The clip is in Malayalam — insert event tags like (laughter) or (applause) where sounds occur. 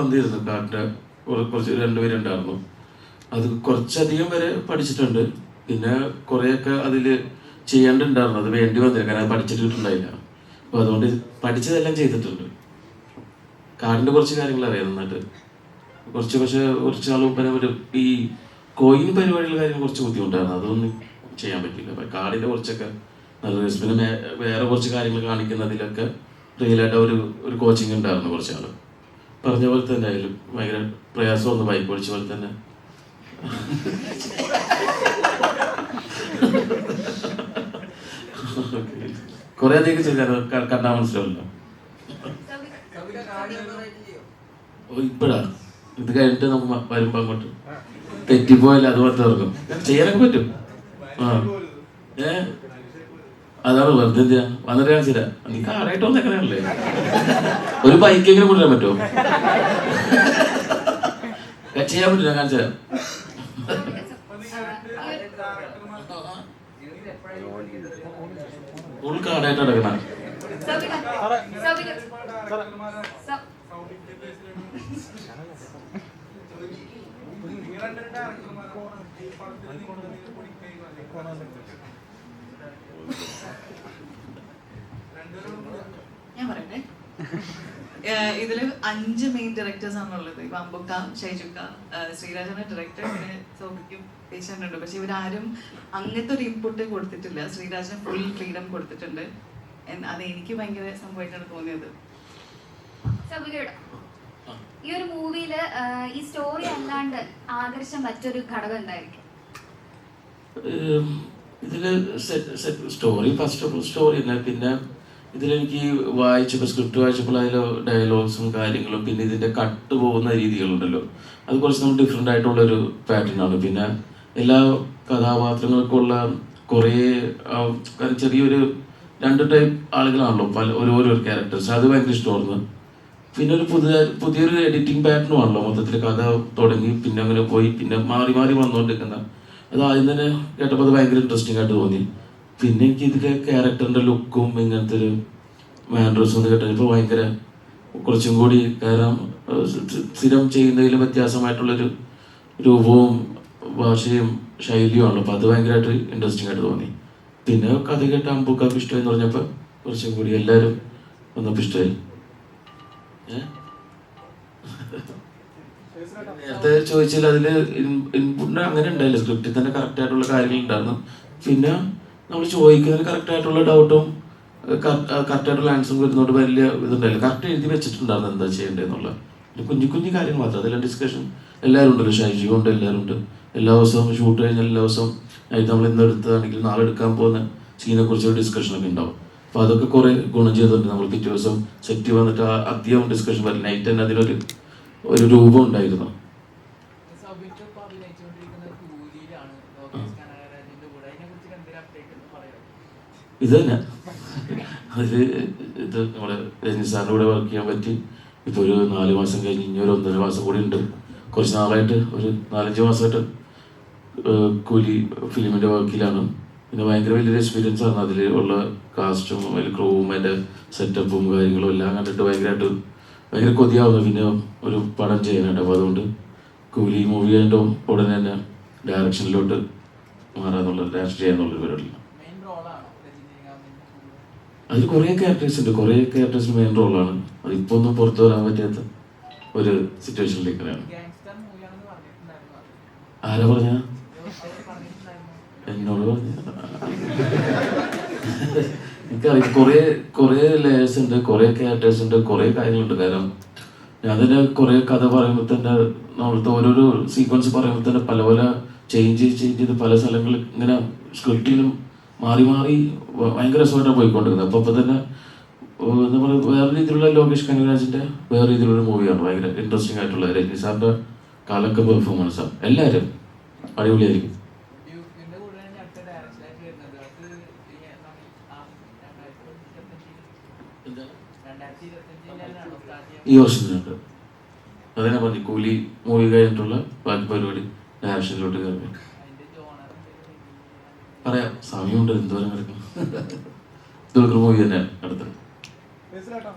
കാറിന്റെ കുറ- കുറച്ച് രണ്ടുപേരുണ്ടായിരുന്നു അത് കുറച്ചധികം വരെ പഠിച്ചിട്ടുണ്ട്. പിന്നെ കുറേയൊക്കെ അതിൽ ചെയ്യേണ്ടിണ്ടായിരുന്നു. അത് വേണ്ടി വന്നില്ല. കാരണം പഠിച്ചിട്ടുണ്ടായില്ല അപ്പോൾ അതുകൊണ്ട് പഠിച്ചതെല്ലാം ചെയ്തിട്ടുണ്ട്. കാടിന്റെ കുറച്ച് കാര്യങ്ങൾ അറിയാം നന്നായിട്ട്. കുറച്ച് പക്ഷെ കുറച്ച് നാൾ മുമ്പേ ഒരു ഈ കോയിൻ പരിപാടികളുടെ കാര്യം കുറച്ച് ബുദ്ധിമുട്ടായിരുന്നു. അതൊന്നും ചെയ്യാൻ പറ്റില്ല. അപ്പൊ കാടിന്റെ കുറച്ചൊക്കെ നല്ല പിന്നെ വേറെ കുറച്ച് കാര്യങ്ങൾ കാണിക്കുന്നതിലൊക്കെ റിയലായിട്ട് ഒരു ഒരു കോച്ചിങ് ഉണ്ടായിരുന്നു കുറച്ച് നാൾ പറഞ്ഞ പോലെ തന്നെ ആയാലും ഭയങ്കര പ്രയാസം ഒന്ന് ബൈക്ക് ഓടിച്ച പോലെ തന്നെ. കുറെ അധികം ചെയ്താൽ കണ്ടാ മനസ്സിലാവില്ല ഇപ്പഴാ? ഇത് കഴിഞ്ഞിട്ട് മ- വരുമ്പോ അങ്ങോട്ട് തെറ്റിപ്പോയാലും അതുപോലെ തീർക്കും. ചെയ്യാനൊക്കെ പറ്റും. ആ. ഏ? അതാണ് വെറുതെ എന്തിനാ വന്നിട്ട് കാണിച്ചില്ല നീ കാറായിട്ട് വന്നേക്കണല്ലേ (laughs) ഒരു ബൈക്കെങ്കിലും കൊണ്ടുവരാൻ പറ്റുമോ? ചെയ്യാൻ പറ്റില്ല കാണിച്ചു തരാം ഫുൾ കാടായിട്ട് നടക്കണ. ഞാൻ (laughs) ഇതിൽ അഞ്ച് മെയിൻ ഡയറക്ടേഴ്സ് ആണുള്ളത്. ഇപ്പൊ അമ്പുക്ക ഷൈജുക്ക ശ്രീരാജന ഡയറക്ടർ പിന്നെ സോമിക്കും പേശാനുണ്ട് പക്ഷെ ഇവരാരും അങ്ങനത്തെ ഒരു ഇൻപുട്ട് കൊടുത്തിട്ടില്ല. ശ്രീരാജന് ഫുൾ ഫ്രീഡം കൊടുത്തിട്ടുണ്ട്. അത് എനിക്ക് ഭയങ്കര സംഭവമായിട്ടാണ് തോന്നിയത്. ഈ ഒരു മൂവിയിൽ ഈ സ്റ്റോറി അല്ലാണ്ട് ആകർഷം മറ്റൊരു ഘടകം എന്തായിരിക്കും? സെറ്റ് ഇതിൽ story first of all story തന്നെ. പിന്നെ ഇതിലെനിക്ക് വായിച്ചപ്പോൾ സ്ക്രിപ്റ്റ് വായിച്ചപ്പോൾ അതിലെ ഡയലോഗ്സും കാര്യങ്ങളും പിന്നെ ഇതിന്റെ കട്ട് പോകുന്ന രീതികളുണ്ടല്ലോ. അത് കുറച്ച് നമ്മൾ ഡിഫറെന്റ് ആയിട്ടുള്ളൊരു പാറ്റേൺ ആണ്. പിന്നെ എല്ലാ കഥാപാത്രങ്ങൾക്കുള്ള കുറേ ചെറിയൊരു രണ്ട് ടൈപ്പ് ആളുകളാണല്ലോ പല ഓരോരോ ക്യാരക്ടേഴ്സ് അത് ഭയങ്കര ഇഷ്ടമായിരുന്നു. പിന്നെ ഒരു പുതിയ പുതിയൊരു എഡിറ്റിംഗ് പാറ്റേണും ആണല്ലോ മൊത്തത്തിൽ കഥ തുടങ്ങി പിന്നെ അങ്ങനെ പോയി പിന്നെ മാറി മാറി വന്നുകൊണ്ടിരിക്കുന്ന. അത് ആദ്യം തന്നെ കേട്ടപ്പോൾ അത് ഭയങ്കര ഇൻട്രസ്റ്റിംഗ് ആയിട്ട് തോന്നി. പിന്നെ എനിക്ക് ഇതിലെ ക്യാരക്ടറിന്റെ ലുക്കും ഇങ്ങനത്തെ ഒരു ഒന്ന് കേട്ടപ്പോൾ ഭയങ്കര കുറച്ചും കൂടി കാരണം സ്ഥിരം ചെയ്യുന്നതിൽ വ്യത്യാസമായിട്ടുള്ളൊരു രൂപവും ഭാഷയും ശൈലിയുമാണല്ലോ അപ്പോൾ അത് ഭയങ്കരമായിട്ട് ഇൻട്രസ്റ്റിംഗ് ആയിട്ട് തോന്നി. പിന്നെ കഥ കേട്ട അമ്പുക്കാർക്ക് ഇഷ്ടം എന്ന് പറഞ്ഞപ്പോൾ കുറച്ചും കൂടി എല്ലാരും വന്നപ്പോൾ ഇഷ്ടമായി? നേരത്തെ ചോദിച്ചാൽ അതിൽ ഇൻപുട്ട് അങ്ങനെ ഉണ്ടായില്ല. സ്ക്രിപ്റ്റിൽ തന്നെ കറക്റ്റ് ആയിട്ടുള്ള കാര്യങ്ങൾ ഉണ്ടായിരുന്നു. പിന്നെ നമ്മൾ ചോദിക്കുന്നതിന് കറക്റ്റ് ആയിട്ടുള്ള ഡൗട്ടും കറക്റ്റായിട്ടുള്ള ആൻസറും വരുന്നോണ്ട് വലിയ ഇതുണ്ടായില്ല. കറക്റ്റ് എഴുതി വെച്ചിട്ടുണ്ടായിരുന്നു എന്താ ചെയ്യേണ്ടതെന്നുള്ള കുഞ്ഞു കുഞ്ഞു കാര്യങ്ങൾ മാത്രം. അതെല്ലാം ഡിസ്കഷൻ എല്ലാവരും ഉണ്ടല്ലോ. ഷൈജി ഉണ്ട് എല്ലാവരും ഉണ്ട്. എല്ലാ ദിവസവും ഷൂട്ട് കഴിഞ്ഞാൽ എല്ലാ ദിവസവും അതിന് നമ്മൾ ഇന്ന് എടുത്തതാണെങ്കിൽ നാളെ എടുക്കാൻ പോകുന്ന സീനെ കുറിച്ച് ഡിസ്കഷനൊക്കെ ഉണ്ടാവും. അപ്പോൾ അതൊക്കെ കുറേ ഗുണം ചെയ്തിട്ടുണ്ട്. നമ്മൾ പിറ്റേ ദിവസം സെറ്റ് വന്നിട്ട് അധികം ഡിസ്കഷൻ വരില്ല. നൈറ്റ് തന്നെ അതിനൊരു ഒരു രൂപം ഉണ്ടായിരുന്നു സൗബിക്ക് ഇപ്പൊ അഭിനയിച്ചുകൊണ്ടിരിക്കുന്നത് കൂലിയിലാണ് ലോകേഷ് കനകരാജിന്റെ കൂടെ അതിനെ കുറിച്ച് എന്തെങ്കിലും അപ്ഡേറ്റ് എന്ന് പറയാം ഇത് തന്നെ. അതിൽ ഇത് നമ്മുടെ സാറിന്റെ കൂടെ വർക്ക് ചെയ്യാൻ പറ്റി. ഇപ്പോൾ ഒരു നാല് മാസം കഴിഞ്ഞ് ഇനി ഒരു ഒന്നര മാസം കൂടി ഉണ്ട്. കുറച്ച് നാളായിട്ട് ഒരു നാലഞ്ച് മാസമായിട്ട് കൂലി ഫിലിമിന്റെ വർക്കിലാണ് പിന്നെ ഭയങ്കര വലിയൊരു എക്സ്പീരിയൻസ് ആണ് അതിൽ ഉള്ള കാസ്റ്റും അതിൽ ക്രൂവും അതിന്റെ സെറ്റപ്പും കാര്യങ്ങളും എല്ലാം കണ്ടിട്ട് ഭയങ്കരമായിട്ട് ഭയങ്കര കൊതിയാവുന്നു. പിന്നെ ഒരു പടം ചെയ്യാനായിട്ട്. അപ്പോൾ അതുകൊണ്ട് കൂലി മൂവി അതിന്റെ ഉടനെ തന്നെ ഡയറക്ഷനിലോട്ട് മാറാന്നുള്ള ഡയറക്ഷൻ ചെയ്യാന്നുള്ളൊരു പരിപാടി മെയിൻ റോളാണോ രജനീകാന്തിന്റെ കൂടെ അതിൽ കുറേ ക്യാരക്ടേഴ്സ് ഉണ്ട്. കുറേ ക്യാരക്ടേഴ്സിന് മെയിൻ റോളാണ് അതിപ്പോ ഒന്നും പുറത്തു വരാൻ പറ്റാത്ത ഒരു സിറ്റുവേഷനിലേക്കാണ് പറഞ്ഞിട്ടുണ്ടായിരുന്നു ആരാ പറഞ്ഞ? എന്നോട് പറഞ്ഞ? എനിക്കറിയാം കുറേ കുറേ ലേയേഴ്സ് ഉണ്ട് കുറേ ക്യാരക്ടേഴ്സ് ഉണ്ട് കുറേ കാര്യങ്ങളുണ്ട്. കാരണം ഞാൻ തന്നെ കുറേ കഥ പറയുമ്പോൾ തന്നെ നമ്മളത്തെ ഓരോരോ സീക്വൻസ് പറയുമ്പോൾ തന്നെ പല പല ചേഞ്ച് ചേഞ്ച് ചെയ്ത് പല സ്ഥലങ്ങളിൽ ഇങ്ങനെ സ്ക്രിപ്റ്റിലും മാറി മാറി ഭയങ്കര രസമായിട്ടാണ് പോയിക്കൊണ്ടിരുന്നത്. അപ്പോൾ അപ്പോൾ തന്നെ എന്താ പറയുക വേറെ രീതിയിലുള്ള ലോകേഷ് കനകരാജിന്റെ വേറെ രീതിയിലുള്ള മൂവിയാണ്. ഭയങ്കര ഇൻട്രസ്റ്റിംഗ് ആയിട്ടുള്ള രജനി സാറിന്റെ കാലൊക്കെ പെർഫോമൻസാണ് എല്ലാവരും അടിപൊളിയായിരിക്കും. ഈ വർഷത്തിനുണ്ട് അതന്നെ പറഞ്ഞു കൂലി മൂവി കഴിഞ്ഞിട്ടുള്ള ബാക്കി പരിപാടി ഡയറക്ഷനിലോട്ട് കയറി പറയാം. സമയമുണ്ട് എന്തോരം കിടക്കും ദുൽഖർ മൂവി തന്നെ അടുത്ത